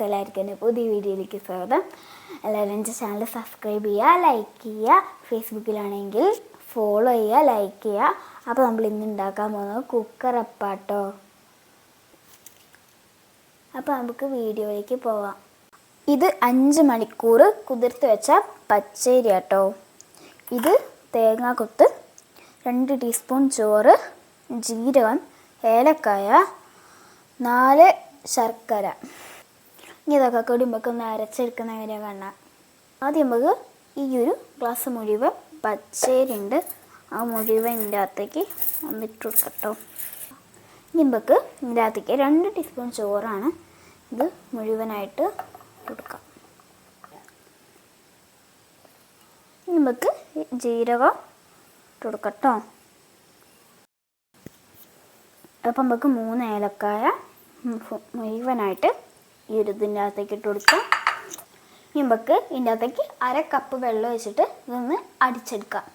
എല്ലാവർക്കും പുതിയ വീഡിയോയിലേക്ക് സ്വാഗതം. എല്ലാവരും എന്റെ ചാനൽ സബ്സ്ക്രൈബ് ചെയ്യുക ലൈക്ക് ചെയ്യുക. ഫേസ്ബുക്കിലാണെങ്കിൽ ഫോളോ ചെയ്യുക ലൈക്ക് ചെയ്യുക. അപ്പോൾ നമ്മൾ ഇന്ന് ഉണ്ടാക്കാൻ പോകുന്നത് കുക്കർ അപ്പാട്ടോ. അപ്പോൾ നമുക്ക് വീഡിയോയിലേക്ക് പോവാം. ഇത് അഞ്ച് മണിക്കൂർ കുതിർത്ത് വെച്ച പച്ചരി കേട്ടോ ഇത് തേങ്ങാക്കൊത്ത് രണ്ട് ടീസ്പൂൺ ചോറ് ജീരകം ഏലക്കായ നാല് ശർക്കര. ഇനി ഇതൊക്കെ കൂടി നമുക്ക് ഒന്ന് അരച്ചെടുക്കുന്ന കാര്യം കാണാം ആദ്യം നമുക്ക് ഈ ഒരു ഗ്ലാസ് മുഴുവൻ പച്ചരിണ്ട് ആ മുഴുവൻ ഇതിന്റെ അകത്തേക്ക് ഒന്നിട്ട് കൊടുക്കട്ടോ. ഇനി നമുക്ക് ഇതിന്റെ അകത്തേക്ക് രണ്ട് ടീസ്പൂൺ ചോറാണ് ഇത് മുഴുവനായിട്ട് കൊടുക്കാം. ഇനി നമുക്ക് ജീരകം ഇട്ട് കൊടുക്കട്ടോ. അപ്പം നമുക്ക് മൂന്ന് ഏലക്കായ മുഴുവനായിട്ട് ഈ ഒരു ഇതിന്റെ അകത്തേക്ക് ഇട്ട് കൊടുക്കാം നമുക്ക് ഇതിന്റെ അകത്തേക്ക് അര കപ്പ് വെള്ളം വെച്ചിട്ട് ഇതൊന്ന് അടിച്ചെടുക്കാം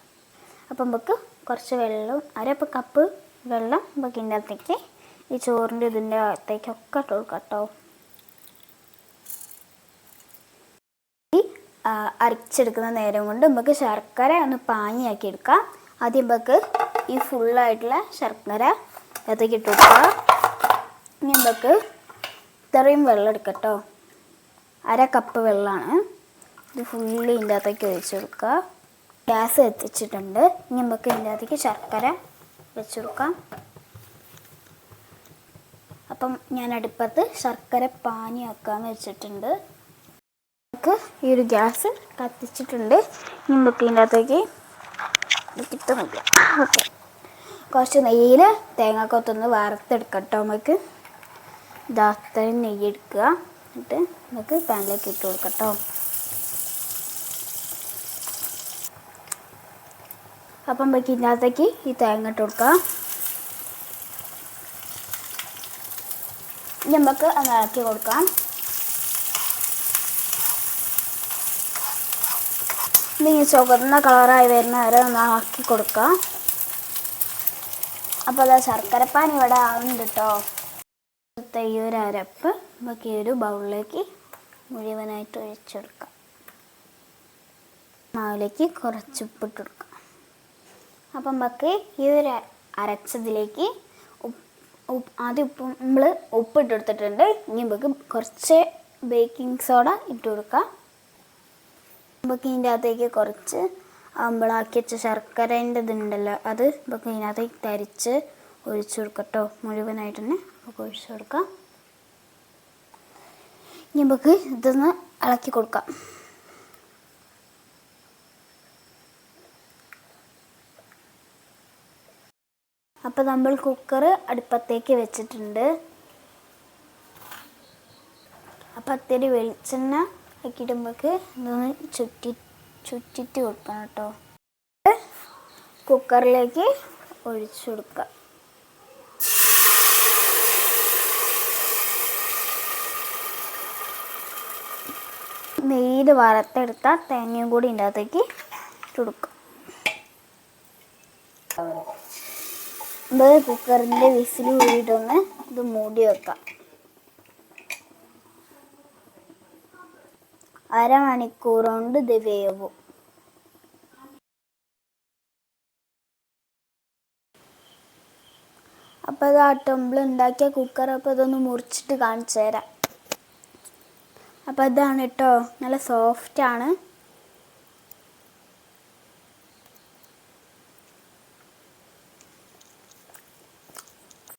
അപ്പം നമുക്ക് കുറച്ച് വെള്ളം അര കപ്പ് വെള്ളം നമുക്ക് ഇതിന്റെ അകത്തേക്ക് ഈ ചോറിന്റെ ഇതിന്റെ അകത്തേക്കൊക്കെ ഇട്ട് കൊടുക്കാം കേട്ടോ. ഈ അരച്ചെടുക്കുന്ന നേരം കൊണ്ട് നമുക്ക് ശർക്കര ഒന്ന് പാനിയാക്കി എടുക്കാം. ആദ്യം നമുക്ക് ഈ ഫുള്ളായിട്ടുള്ള ശർക്കര അകത്തേക്ക് ഇട്ട് കൊടുക്കുക ഇനി നമുക്ക് ഇത്രയും വെള്ളം എടുക്കട്ടോ. അര കപ്പ് വെള്ളമാണ്. ഇത് ഫുള്ള് ഇതിന്റെ അകത്തേക്ക് ഒഴിച്ചു കൊടുക്കുക. ഗ്യാസ് എത്തിച്ചിട്ടുണ്ട്. ഇനി നമുക്ക് ഇതിന്റെ അകത്തേക്ക് ശർക്കര വെച്ച് കൊടുക്കാം. അപ്പം ഞാൻ അടുപ്പത്ത് ശർക്കര പാനി ആക്കാന്ന് വെച്ചിട്ടുണ്ട്. നമുക്ക് ഈ ഒരു ഗ്യാസ് കത്തിച്ചിട്ടുണ്ട്. ഇനി നമുക്ക് ഇതിന്റെ അകത്തേക്ക് കിട്ടുന്നില്ല ഓക്കെ. കുറച്ച് നെയ്യിൽ തേങ്ങാക്കൊത്തൊന്ന് വറുത്തെടുക്കട്ടോ നമുക്ക്. അത്രയും നെയ്യ് എടുക്കുക എന്നിട്ട് നമുക്ക് പാനിലേക്ക് ഇട്ട് കൊടുക്കട്ടോ. അപ്പം നമുക്ക് ഇതിനകത്തേക്ക് ഈ തേങ്ങ ഇട്ട് കൊടുക്കാം. നമുക്ക് അത് ഇളക്കി കൊടുക്കാം. ഇനി ചുവന്ന കളറായി വരുന്ന വരെ ഒന്ന് ആക്കി കൊടുക്കാം. അപ്പോൾ അതാ ശർക്കരപ്പാൻ ഇവിടെ ആവുന്നുണ്ട് കേട്ടോ. ഇന്നത്തെ ഈ ഒരു അരപ്പ് നമുക്ക് ഈ ഒരു ബൗളിലേക്ക് മുഴുവനായിട്ട് ഒഴിച്ചെടുക്കാം. മാവിലേക്ക് കുറച്ച് ഉപ്പിട്ട് കൊടുക്കാം. അപ്പം നമുക്ക് ഈ ഒരു അരച്ചതിലേക്ക് ഉപ്പ് ആദ്യം ഉപ്പ് നമ്മൾ ഉപ്പിട്ട് കൊടുത്തിട്ടുണ്ട്. ഇനി നമുക്ക് കുറച്ച് ബേക്കിംഗ് സോഡ ഇട്ട് കൊടുക്കാം. നമുക്ക് ഇതിന്റെ അകത്തേക്ക് കുറച്ച് അമ്പളാക്കി വെച്ച ശർക്കരേന്റെ ഇതുണ്ടല്ലോ അത് നമുക്ക് ഇതിനകത്തേക്ക് തരിച്ച് ഒഴിച്ചു കൊടുക്കട്ടോ മുഴുവനായിട്ട് തന്നെ നമുക്ക് ഒഴിച്ചു കൊടുക്കാം ഇനി നമുക്ക് ഇതൊന്ന് ഇളക്കി കൊടുക്കാം. അപ്പോൾ നമ്മൾ കുക്കർ അടുപ്പത്തേക്ക് വെച്ചിട്ടുണ്ട്. അപ്പം അത്തിരി വെളിച്ചെണ്ണ ആക്കിയിട്ട് നമുക്ക് ഇതൊന്ന് ചുറ്റി ചുറ്റിട്ട് കൊടുക്കണം കേട്ടോ. കുക്കറിലേക്ക് ഒഴിച്ചു കൊടുക്കുക നെയ്യിൽ വറുത്തെടുത്ത തേങ്ങയും കൂടി ഇതിന്റെ അകത്തേക്ക് ചുടുക്കും. ഇത് കുക്കറിന്റെ വിസിൽ കൂടിയിട്ടൊന്ന് ഇത് മൂടി വെക്കാം. അരമണിക്കൂർ കൊണ്ട് ഇത് വേവും. അപ്പോൾ ഇത് ആ ടെമ്പിൾ ഉണ്ടാക്കിയ കുക്കർ അപ്പോൾ ഇതൊന്ന് മുറിച്ചിട്ട് കാണിച്ചു തരാം. അപ്പോൾ ഇതാണ് കേട്ടോ നല്ല സോഫ്റ്റ് ആണ്.